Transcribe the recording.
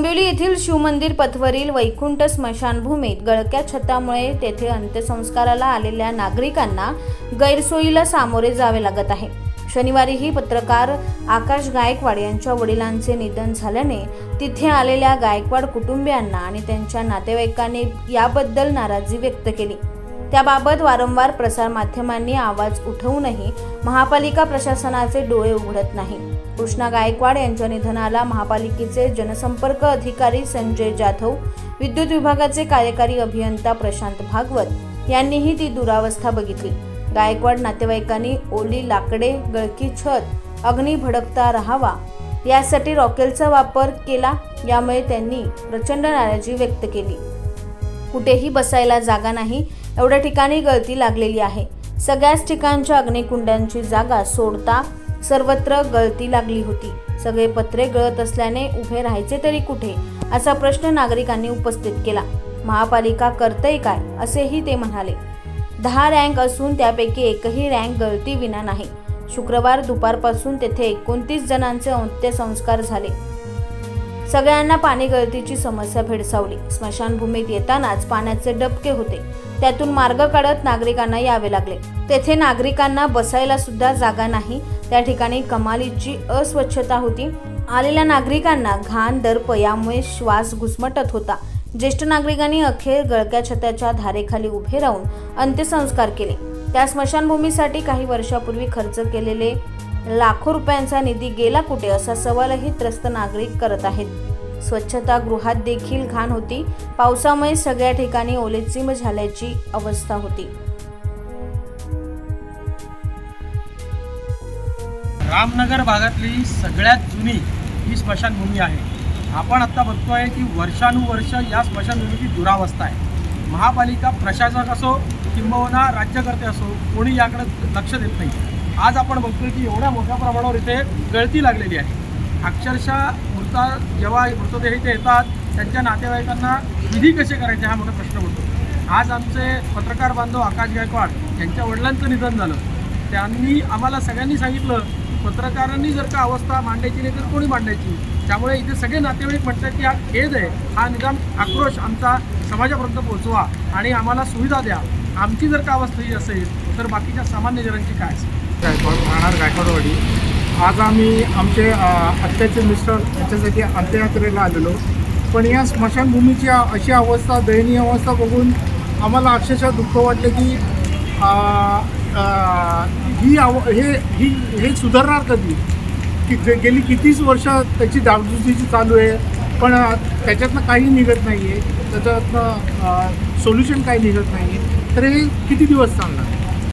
येथील शिवमंदिर पथवरील वैकुंठ स्मशानभूमीत गळक्या छतामुळे तेथे अंत्यसंस्काराला आलेल्या नागरिकांना गैरसोयीला सामोरे जावे लागत आहे. शनिवारीही पत्रकार आकाश गायकवाड यांच्या वडिलांचे निधन झाल्याने तिथे आलेल्या गायकवाड कुटुंबियांना आणि त्यांच्या नातेवाईकांनी याबद्दल नाराजी व्यक्त केली. त्याबाबत वारंवार प्रसारमाध्यमांनी आवाज उठवूनही महापालिका प्रशासनाचे डोळे उघडत नाही. कृष्णा गायकवाड यांच्या निधनाला महापालिकेचे जनसंपर्क अधिकारी संजय जाधव विद्युत विभागाचे कार्यकारी अभियंता प्रशांत भागवत यांनीही ती दुरावस्था बघितली. गायकवाड नातेवाईकांनी ओली लाकडे गळकी छत अग्नी भडकता राहावा यासाठी रॉकेलचा वापर केला यामुळे त्यांनी प्रचंड नाराजी व्यक्त केली. कुठेही बसायला जागा नाही एवढ्या ठिकाणी गळती लागलेली आहे. सगळ्याच ठिकाणच्या अग्निकुंडांची जागा सोडता सर्वत्र गळती लागली होती. सगळे पत्रे गळत असल्याने उभे राहायचे तरी कुठे? असा प्रश्न नागरिकांनी उपस्थित केला. महापालिका करतय काय? असेही ते म्हणाले. दहा रँक असून त्यापैकी एकही रँक गळती विना नाही. शुक्रवार दुपारपासून तेथे एकोणतीस जणांचे अंत्यसंस्कार झाले. सगळ्यांना पाणी गळतीची समस्या भेडसावली. स्मशानभूमीत येतानाच पाण्याचे डबके होते. त्यातून मार्ग काढत नागरिकांना यावे लागले. तेथे नागरिकांना बसायला सुद्धा जागा नाही. त्या ठिकाणी कमालीची अस्वच्छता होती. आलेल्या नागरिकांना घाण दर्प यामुळे श्वास घुसमटत होता. ज्येष्ठ नागरिकांनी अखेर गळक्या छताच्या धारेखाली उभे राहून अंत्यसंस्कार केले. त्या स्मशानभूमीसाठी काही वर्षापूर्वी खर्च केलेले लाखो रुपयांचा निधी गेला कुठे असा सवालही त्रस्त नागरिक करत आहेत. स्वच्छता गृहात देखील घाण होती. पावसामुळे सगळ्या ठिकाणी ओलेचिंब झाल्याची अवस्था होती. रामनगर भागातली सगळ्यात जुनी ही स्मशानभूमी आहे. आपण आत्ता बघतोय की वर्षानुवर्ष या स्मशानभूमीची दुरावस्था आहे. महापालिका प्रशासक असो किंबहुना राज्यकर्ते असो कोणी याकडे लक्ष देत नाही. आज आपण बघतोय की एवढ्या मोठ्या प्रमाणावर इथे गळती लागलेली आहे. अक्षरशः मृता जेव्हा मृतदेह इथे येतात त्यांच्या नातेवाईकांना विधी कसे करायचे हा मोठा प्रश्न होतो आज आमचे पत्रकार बांधव आकाश गायकवाड यांच्या वडिलांचं निधन झालं. त्यांनी आम्हाला सगळ्यांनी सांगितलं पत्रकारांनी जर का अवस्था मांडायची नाही तर कोणी मांडायची? त्यामुळे इथे सगळे नातेवाईक म्हणतात की हा खेद आहे. हा निदान आक्रोश आमचा समाजापर्यंत पोहोचवा आणि आम्हाला सुविधा द्या. आमची जर का अवस्था ही असेल तर बाकीच्या सामान्य जणांची काय असेल? गायकवाड राहणार गायकवाडवाडी आज आम्ही आमचे अ, आत्याचे मिस्टर यांच्यासाठी अंत्ययात्रेला आलेलो. पण या स्मशानभूमीची अशी अवस्था दयनीय अवस्था बघून आम्हाला अक्षरशः दुःख वाटलं की ही आव हे ही हे सुधारणार कधी? की गे- गेली कितीच वर्ष त्याची डागडुजीची चालू आहे पण त्याच्यातनं काही निघत नाही आहे त्याच्यातनं सोल्युशन काही निघत नाही आहे तर हे किती दिवस चालणार?